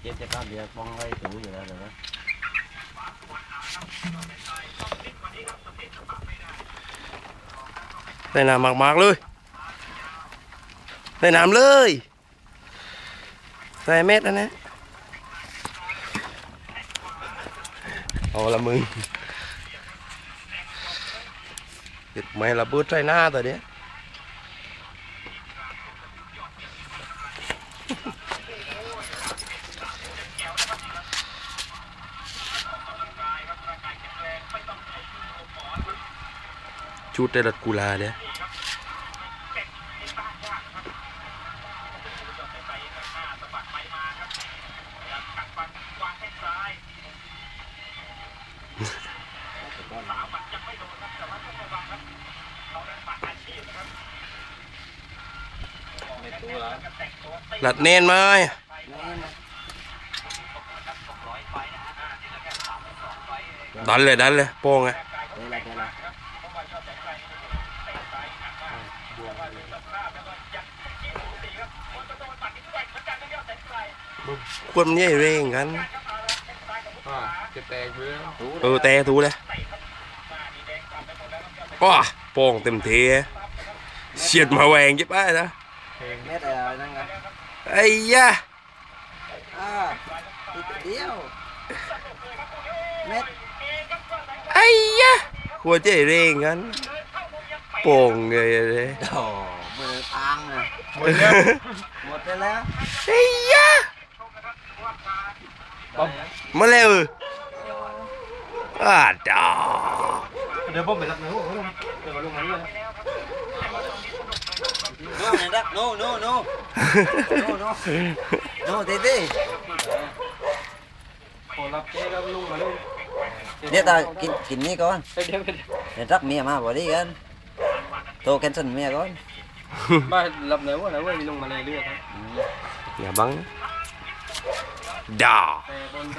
เจ็บจะกล้าเบียร์ป้องไว้ถูอยู่แล้วนะได้น้ำมากๆเลย ได้น้ำเลยใส่เม็ดนะนะเอาละมึงติดไม่ระเบิดใส่หน้าตัวเนี้ย ชุดได้รัดกุลาเนี่ยหลัดเน้นไหมดันเลยดันเลยโป้งไง ควรมันใหญ่เร่งกัน อ่าจะแตกเพื่อนเออ แต่ถูเลยว้าโป้งเต็มทีเฉียดมาแหวงจิ๊บไปนะเม็ดอะไรนั่นไงไอ้ยะอ่าติดเดียว เม็ดไอ้ยะควรใหญ่เร่งกันโป้งเลยเลยโอ้มือพังเลยหมดไปแล้วไอ้ยะมาเร็วอ่าจ้าเดี๋ยวผมไปรับหนูเดี๋ยวลงมาเลยโน่ไหนดักโน่โน่โน่โน่โน่โน่ตีตีพอรับ เจ๊แล้วลุงมาเลยเดี๋ยวตากินกินนี่ก่อนเดี๋ยวเดี๋ยวเดี๋ยวรักเมียมาบ่ดีกันโตแคนเซิลเมียก่อนมารับไหนวะไหนวะมีลงมาเลยเรื่อยครับอย่าบังด่าแต่บนไป